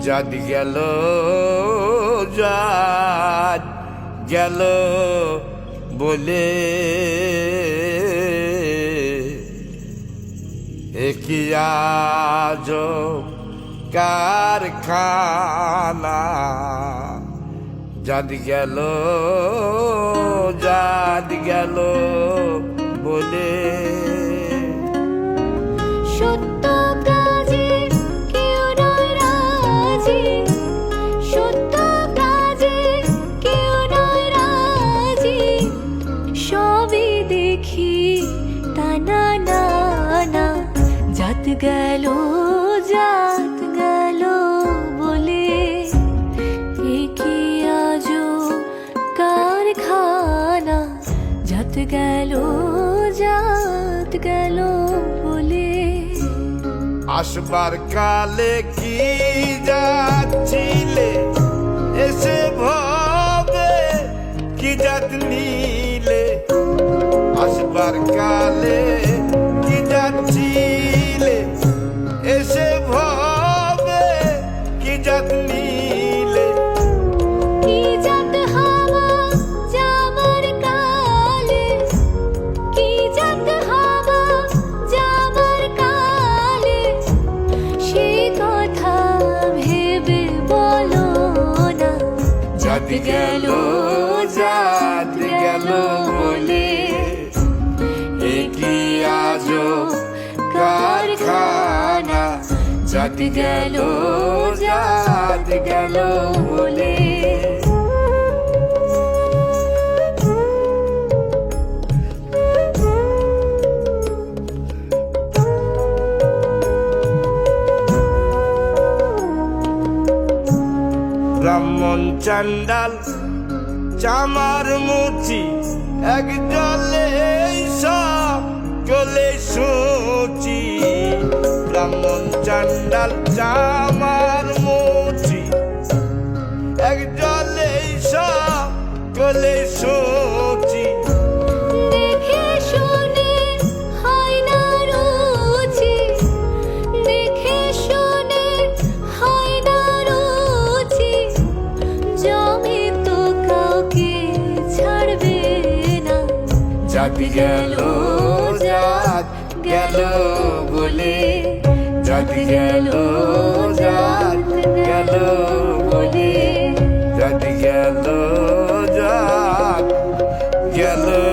যাদ গেল যাদ গেল বলে। একই আজ কারখানা? যাদ গেল যাদ গেল বলে। সত্য গেল, জাত গেল বলে। কি আজো কারখানা। জাত গেল জাত গেল বলে। আসবার কালে কি যাচ্ছিলে? এসে ভবে কি জাত নিলে? আসবার কালে কি যাচ্ছিলে? এসে ভবে কি জাত নিলে কি জাত হাওয়া যাবার কালে? কি জাত হাওয়া যাবার কালে? সে কথা ভেবে বলো না, জাত গেল, জাত জাত গেল জাত গেল বলে ব্রাহ্মণ চান্ডাল চামার মুচি এক জলে গলে সুচি ব্রাহ্মণ চান্ডাল চামার মুচি এক জলে গলে সুচি জাত গেল জাত গেল বলে। জাত গেল জাত গেল বলে। জাত গেল জাত গেল